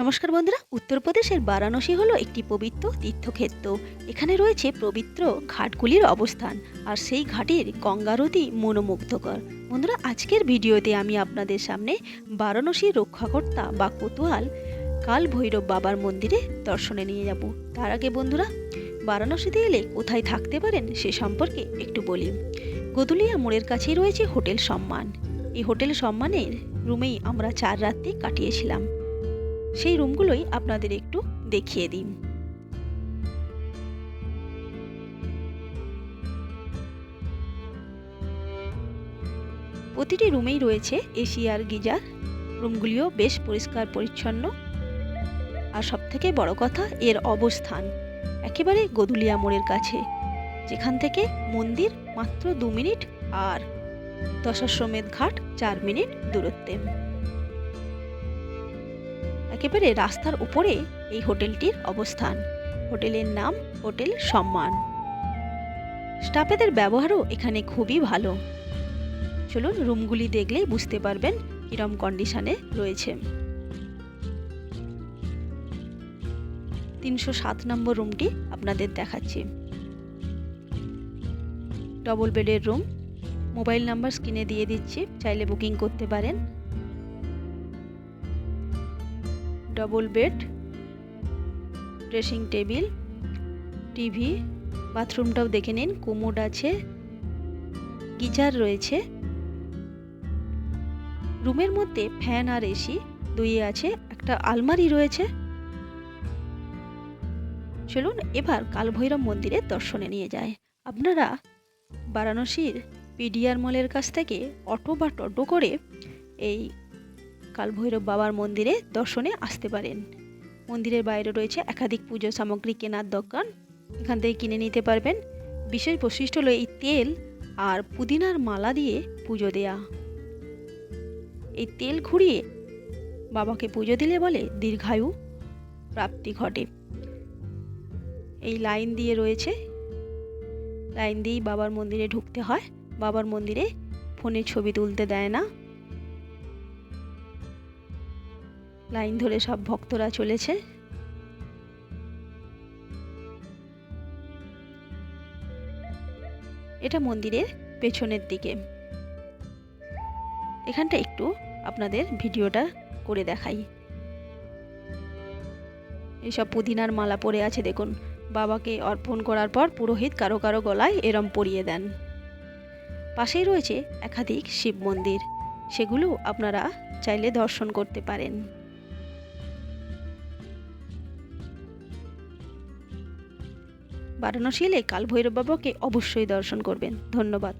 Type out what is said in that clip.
নমস্কার বন্ধুরা, উত্তরপ্রদেশের বারাণসী হলো একটি পবিত্র তীর্থক্ষেত্র। এখানে রয়েছে পবিত্র ঘাটগুলির অবস্থান, আর সেই ঘাটের গঙ্গারতি মনোমুগ্ধকর। বন্ধুরা, আজকের ভিডিওতে আমি আপনাদের সামনে বারাণসীর রক্ষাকর্তা বা কোতোয়াল কাল ভৈরব বাবার মন্দিরে দর্শনে নিয়ে যাব। তার আগে বন্ধুরা, বারাণসীতে এলে কোথায় থাকতে পারেন সে সম্পর্কে একটু বলি। গদুলিয়া মোড়ের কাছেই রয়েছে হোটেল সম্মান। এই হোটেল সম্মানের রুমেই আমরা চার রাত্রি কাটিয়েছিলাম। সেই রুমগুলোই আপনাদের একটু দেখিয়ে দিন। প্রতিটি রুমেই রয়েছে এসি আর গিজার। রুমগুলিও বেশ পরিষ্কার পরিচ্ছন্ন। আর সবথেকে বড় কথা, এর অবস্থান। একেবারে গদুলিয়া মোড়ের কাছে, যেখান থেকে মন্দির মাত্র দু মিনিট আর দশাশ্বমেধ ঘাট চার মিনিট দূরত্বে। একেবারে রাস্তার উপরে এই হোটেলটির অবস্থান। হোটেলের নাম হোটেল সম্মান। স্টাফেদের ব্যবহারও এখানে খুবই ভালো। চলুন রুমগুলি দেখলেই বুঝতে পারবেন কিরম কন্ডিশনে রয়েছে। তিনশো সাত নম্বর রুমটি আপনাদের দেখাচ্ছি। ডবল বেডের রুম। মোবাইল নাম্বার স্ক্রিনে দিয়ে দিচ্ছি, চাইলে বুকিং করতে পারেন। Double bed dressing table TV বাথরুমটাও দেখে নিন কোমোড আছে, গিজার রয়েছে। রুমের মধ্যে ফ্যান আর এসি দুইয়ে আছে, একটা আলমারি রয়েছে। চলুন এবার কালভৈরব মন্দিরে দর্শনে নিয়ে যায় আপনারা বারাণসীর পিডিআর মলের কাছ থেকে অটো বা টোটো করে এই কালভৈরব বাবার মন্দিরে দর্শনে আসতে পারেন। মন্দিরের বাইরে রয়েছে একাধিক পুজো সামগ্রী কেনার দোকান। এখান থেকে কিনে নিতে পারবেন বিশেষ বৈশিষ্ট্য হলো এই তেল আর পুদিনার মালা দিয়ে পুজো দেয়া। এই তেল ঘুরিয়ে বাবাকে পুজো দিলে বলে দীর্ঘায়ু প্রাপ্তি ঘটে। এই লাইন দিয়ে রয়েছে। লাইন দিয়েই বাবার মন্দিরে ঢুকতে হয়। বাবার মন্দিরে ফোনে ছবি তুলতে দেয় না। লাইন ধরে সব ভক্তরা চলেছে। এটা মন্দিরের পেছনের দিকে। এখানটা একটু আপনাদের ভিডিওটা করে দেখাই। এইসব পুদিনার মালা পরে আছে, দেখুন। বাবাকে অর্পণ করার পর পুরোহিত কারও কারও গলায় এরম পরিয়ে দেন। পাশেই রয়েছে একাধিক শিব মন্দির। সেগুলো আপনারা চাইলে দর্শন করতে পারেন। বারাণসী এলে কাল ভৈরব বাবাকে অবশ্যই দর্শন করবেন। ধন্যবাদ।